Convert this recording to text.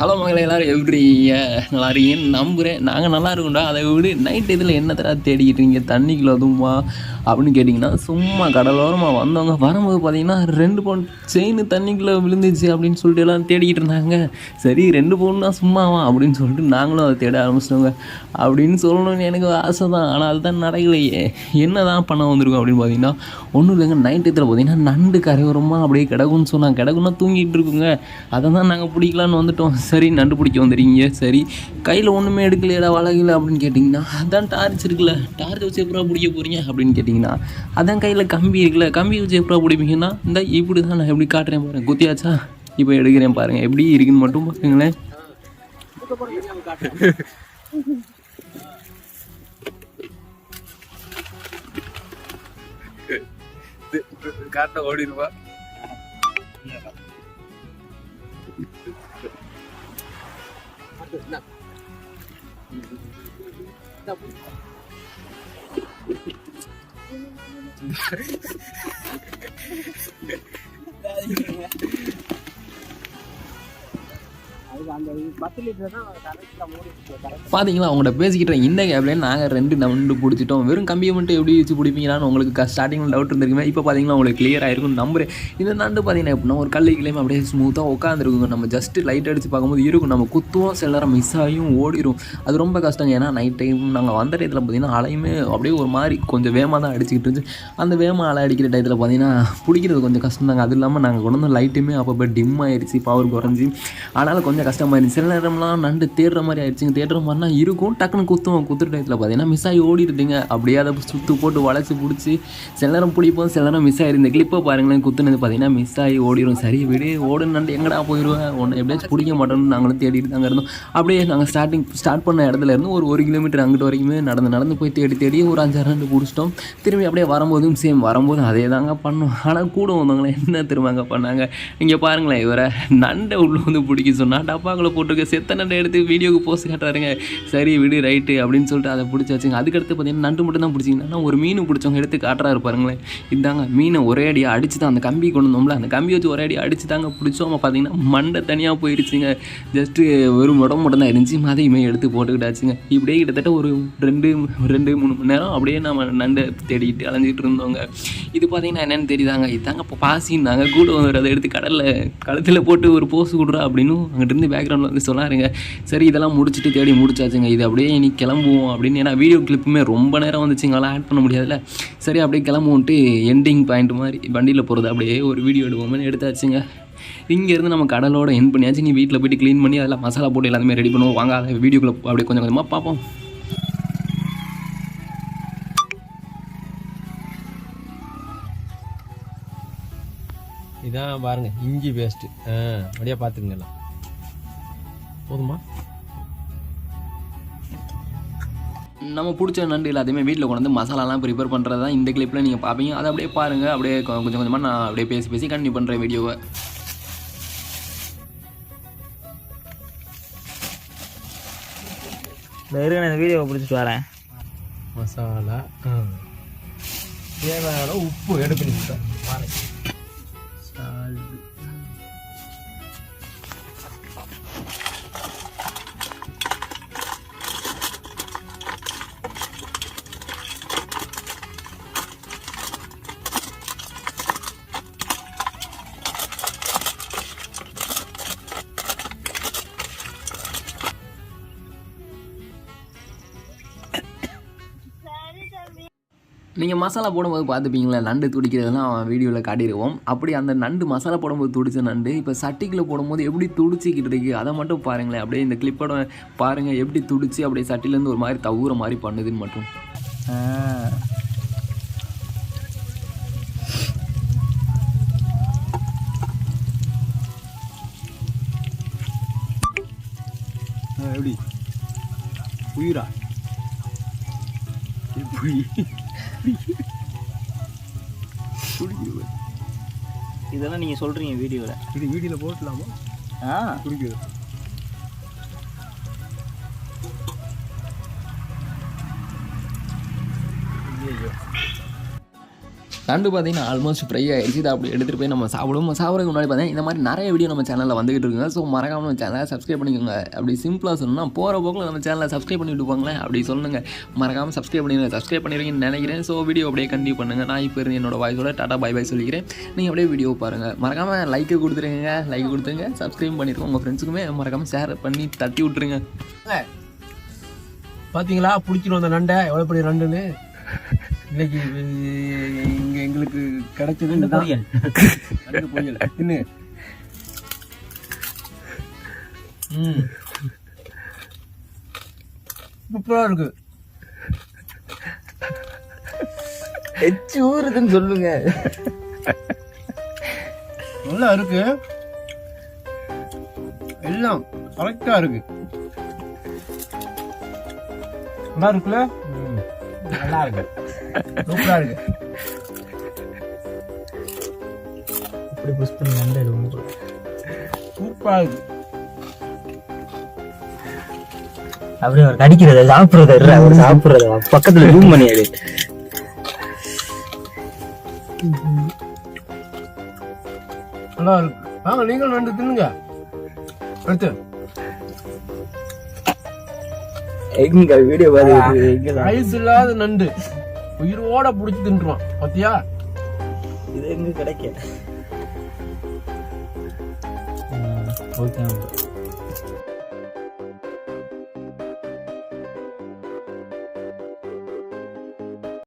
Hello மகளே எல்லோரும் எப்படி நல்லா இருக்கீங்கன்னு நம்புகிறேன் நாங்கள் நல்லா இருக்கோம்டா. அதை விட. நைட் இதில் என்ன தடவை தேடிக்கிட்டு இருக்கீங்க? தண்ணிக்குள்ள அதுவுமா? அப்படின்னு கேட்டிங்கன்னா சும்மா கடலோரமாக வந்தவங்க வரும்போது பார்த்தீங்கன்னா ரெண்டு பவுன் செயின் தண்ணிக்குள்ளே விழுந்துச்சு அப்படின்னு சொல்லிட்டு எல்லாம் தேடிக்கிட்டு இருந்தாங்க. சரி ரெண்டு பவுன்னா சும்மாவா? அப்படின்னு சொல்லிட்டு நாங்களும் அதை தேட ஆரம்பிச்சிட்டோங்க. அப்படின்னு சொல்லணும்னு எனக்கு ஆசை தான் ஆனால் அதுதான் நடக்கலையே. என்ன தான் பண்ண வந்திருக்கோம் அப்படின்னு பார்த்தீங்கன்னா ஒன்றும் இல்லைங்க. நைட் இதில் பார்த்தீங்கன்னா நண்டு கரையோரமாக அப்படியே கிடக்குன்னு சொன்னாங்க. கிடக்குன்னா தூங்கிட்டு இருக்குங்க. அதை தான் நாங்கள் பிடிக்கலான்னு வந்துட்டோம். சரி நண்டு பிடிக்க வந்துடுறீங்க சரி கையில் ஒன்றுமே எடுக்கலையடா வளகல அப்படின்னு கேட்டிங்கன்னா அதான் டார்ச் இருக்குல்ல டார்ச் வச்சு எப்படா பிடிக்க போகிறீங்க அப்படின்னு கேட்டிங்கன்னா அதான் கையில் கம்பி இருக்குல்ல கம்பி வச்சு எப்படா பிடிப்பீங்கன்னா இந்த இப்படி தான் நான் எப்படி காட்டுறேன் பாருங்க. குத்தியாச்சா? இப்போ எடுக்கிறேன் பாருங்கள் எப்படி இருக்குன்னு மட்டும் பாருங்களேன். காட்ட ஓடிடுவா. nak. பார்த்தீங்களா அவங்கள்ட்ட பேசிக்கிட்ட இந்த கேப்ல நாங்கள் ரெண்டு நண்டு பிடிச்சிட்டோம். வெறும் கம்பியை மட்டும் எப்படி வச்சு பிடிப்பீங்களான்னு உங்களுக்கு ஸ்டார்டிங்கில் டவுட் இருந்திருக்குமே. இப்போ பார்த்தீங்கன்னா உங்களுக்கு கிளியர் ஆயிருக்கும் நம்புறேன். இந்த நண்டு பார்த்தீங்கன்னா எப்படின்னா ஒரு கல்லைக்குள்ளேயும் அப்படியே ஸ்மூத்தாக உட்காந்துருக்குங்க நம்ம ஜஸ்ட் லைட் அடித்து பார்க்கும்போது இருக்கும். நம்ம குத்துவோம் சில நேரம் மிஸ் ஆகியும் ஓடிடும் அது ரொம்ப கஷ்டங்க. ஏன்னா நைட் டைம் நாங்கள் வந்த டயத்தில் பார்த்தீங்கன்னா அலையுமே அப்படியே ஒரு மாதிரி கொஞ்சம் வேகமாக தான் அடிச்சுக்கிட்டு இருந்துச்சு. அந்த வேகமாக அலை அடிக்கிற டயத்தில் பார்த்தீங்கன்னா பிடிக்கிறது கொஞ்சம் கஷ்டம் தாங்க அது இல்லாமல் நாங்கள் கொண்டு வந்த லைட்டுமே அப்பப்போ டிம் ஆயிடுச்சு பவர் குறைஞ்சி. அதனால் கொஞ்சம் கஷ்டமாக இருந்துச்சு சில நேரம்லாம் நண்டு தேடுற மாதிரி ஆயிடுச்சுங்க. தேடுற மாதிரினா இருக்கும். டக்குன்னு குத்துவோம். குத்துற டயத்தில் பார்த்தீங்கன்னா மிஸ் ஆகி ஓடிடுதுங்க. அப்படியே அதை சுற்று போட்டு வளைச்சி பிடிச்சி சில நேரம் பிடிப்போம் சில நேரம் மிஸ் ஆகிருந்த கிளிப்பை பாருங்களேன். குத்துனது பார்த்தீங்கன்னா மிஸ் ஆகி ஓடிடும் சரி விடு ஓடு நண்டு எங்கடா போயிடுவேன் ஒன்று எப்படியாச்சும் பிடிக்க மாட்டோம்னு நாங்களும் தேடிட்டு தாங்க இருந்தோம். அப்படியே நாங்கள் ஸ்டார்டிங் ஸ்டார்ட் பண்ண இடத்துல இருந்து ஒரு ஒரு கிலோமீட்டர் அங்கிட்டு வரைக்குமே நடந்து நடந்து போய் தேடி தேடி ஒரு அஞ்சாறு நண்டு பிடிச்சிட்டோம். திரும்பி அப்படியே வரும்போதும் சேம் வரும்போதும் அதே தாங்க பண்ணோம். ஆனால் கூட வந்தவங்களே என்ன திரும்ப அங்கே பண்ணாங்க? இங்கே பாருங்களேன் இவரை நண்டை உள்ள வந்து பிடிக்க சொன்னால் டப்பாக்குள்ளே போட்டிருக்க செத்த நண்டை எடுத்து வீடியோக்கு போஸ்ட் காட்டுறாருங்க. சரி விடு ரைட்டு அப்படின்னு சொல்லிட்டு அதை பிடிச்சாச்சுங்க. அதுக்கடுத்து பார்த்தீங்கன்னா நண்டு மட்டும் தான் பிடிச்சிங்கன்னா ஒரு மீன் பிடிச்சவங்க எடுத்து காட்டுறாரு பாருங்களேன். இதாங்க மீனை ஒரே அடியாக அடிச்சு தான் அந்த கம்பி கொண்டு வந்தோம்ல அந்த கம்பி வச்சு ஒரே அடியாக அடிச்சு தாங்க பிடிச்சோம் பார்த்தீங்கன்னா மண்டை தனியாக போயிடுச்சுங்க ஜஸ்ட்டு வெறும் உடம்பு மட்டும் தான் இருந்துச்சு அதையுமே எடுத்து போட்டுக்கிட்டாச்சுங்க. இப்படியே கிட்டத்தட்ட ஒரு ரெண்டு ரெண்டு மூணு மணி நேரம் அப்படியே நம்ம நண்டை தேடிட்டு அலைஞ்சிட்டு இருந்தோங்க. இது பார்த்தீங்கன்னா என்னென்னு தெரியுதாங்க? இதாங்க இப்போ பாசின்னாங்க. கூட வந்து அதை எடுத்து கடலில் கழுத்தில் போட்டு ஒரு போஸ் கொடுறா அப்படின்னு அங்கிட்டிருந்து பேக்ரவுண்டில் வந்து சொல்லாருங்க. சரி இதெல்லாம் முடிச்சுட்டு தேடி முடிச்சாச்சுங்க. இது அப்படியே இனி கிளம்புவோம் அப்படின்னு. ஏன்னா வீடியோ கிளிப்புமே ரொம்ப நேரம் வந்துச்சுங்களாம் ஆட் பண்ண முடியாதுல்ல. சரி அப்படியே கிளம்புவோன்ட்டு எண்டிங் பாயிண்ட் மாதிரி வண்டியில் போகிறது அப்படியே ஒரு வீடியோ எடுப்போம்னு எடுத்தாச்சுங்க. இங்கேருந்து நம்ம கடலோட என் பண்ணியாச்சு. நீ வீட்டில் போயிட்டு க்ளீன் பண்ணி அதெல்லாம் மசாலா போட்டு எல்லாத்தையுமே ரெடி பண்ணுவோம். வாங்க அதை வீடியோக்குள்ளே அப்படியே கொஞ்சம் கொஞ்சமாக பார்ப்போம். இதான் பாருங்கள் இஞ்சி ஆ அப்படியே பார்த்துக்குங்க போதுமா? நம்ம பிடிச்ச நண்டு எல்லாத்தையுமே வீட்டில் கொண்டு வந்து மசாலாலாம் ப்ரிப்பேர் பண்ணுறது தான் இந்த கிளிப்பில் நீங்கள் பார்ப்பீங்க அதை அப்படியே பாருங்கள் அப்படியே கொஞ்சம் கொஞ்சமாக நான் அப்படியே பேசி பேசி கண்டினியூ பண்ணுறேன் வீடியோவை. இந்த இருங்க நான் இந்த வீடியோவை பிடிச்சிட்டு வரேன். மசாலா தேவையான உப்பு எடுத்து நீங்கள் மசாலா போடும்போது பார்த்துப்பீங்களா நண்டு துடிக்கிறதுலாம் வீடியோவில் காட்டிடுவோம் அப்படி அந்த நண்டு மசாலா போடும்போது துடிச்ச நண்டு இப்போ சட்டிக்கில் போடும்போது எப்படி துடிச்சிக்கிட்டு இருக்குது அதை மட்டும் பாருங்களேன். அப்படியே இந்த கிளிப்போட பாருங்கள் எப்படி துடிச்சு அப்படியே சட்டிலேருந்து ஒரு மாதிரி தவுற மாதிரி பண்ணுதுன்னு மட்டும். எப்படி? உயிரா எப்படி இதெல்லாம் நீங்கள் சொல்கிறீங்க வீடியோவில் இது வீடியோவில் போட்டலாமா ஆ. குடிக்குது. நண்டு பார்த்தீங்கன்னா ஆல்மோஸ்ட் ஃப்ரை ஆகிடுச்சு இதை அப்படி எடுத்துகிட்டு போய் நம்ம சாப்பிடுவோம். சாப்பிட்றதுக்கு முன்னாடி பார்த்தீங்கன்னா இந்த மாதிரி நிறைய வீடியோ நம்ம சேனலில் வந்துகிட்டு இருக்குங்க. ஸோ மறக்காமல் நம்ம சேனலை சப்ஸ்கிரைப் பண்ணிக்கோங்க. அப்படி சிம்பிளாக சொல்லணும்னா போகிற போக்கில் நம்ம சேனலை சப்ஸ்கிரைப் பண்ணிட்டு போங்களேன் அப்படி சொல்லுங்கள் மறக்காமல் சப்ஸ்கிரைப் பண்ணிடுங்க. சப்ஸ்கிரைப் பண்ணிடுவீங்கன்னு நினைக்கிறேன். ஸோ வீடியோ அப்படியே கண்டினியூ பண்ணுங்கள் நான் இப்போ இருந்து என்னோட வாய்ஸோட டாடா பை பை சொல்லிக்கிறேன். நீங்கள் அப்படியே வீடியோ பாருங்கள் மறக்காமல் லைக்கு கொடுத்துருங்க. லைக் கொடுத்துருங்க. சப்ஸ்கிரைப் பண்ணிடுங்க. உங்கள் ஃப்ரெண்ட்ஸுக்குமே மறக்காமல் ஷேர் பண்ணி தட்டி விட்ருங்க பார்த்தீங்களா பிடிச்சிடும் அந்த நண்டை. எவ்வளோ பெரிய நண்டுன்னு. இன்னைக்கு இங்க எங்களுக்கு கிடைச்சது. நண்டு பொரியல். தின்னு. ம். சூப்பரா இருக்கு. எச்சு ஊறுதுன்னு சொல்லுங்க. நல்லா இருக்கு. எல்லாம் கரெக்டா இருக்கு. நல்லா இருக்குல்ல? நல்லா இருக்கு. சூப்பரா இருக்கு. அப்படி புஷ் பண்ணி நண்டு எடுக்கும் சூப்பரா இருக்கு. அப்படியே அவர் கடிக்கிறத சாப்பிடுறத அவர் சாப்பிடுறத. பக்கத்துல ஜூம் பண்ணி எடு. நல்லா இருக்கு. வாங்க நீங்களும் நண்டு தின்னுங்க. அடுத்து. எங்க வீடியோ பாத்து ஐஸ் இல்லாத நண்டு. உயிரோட புடிச்சு தின்றுவான். பாத்தியா? இது எங்க கிடைக்க ஓகே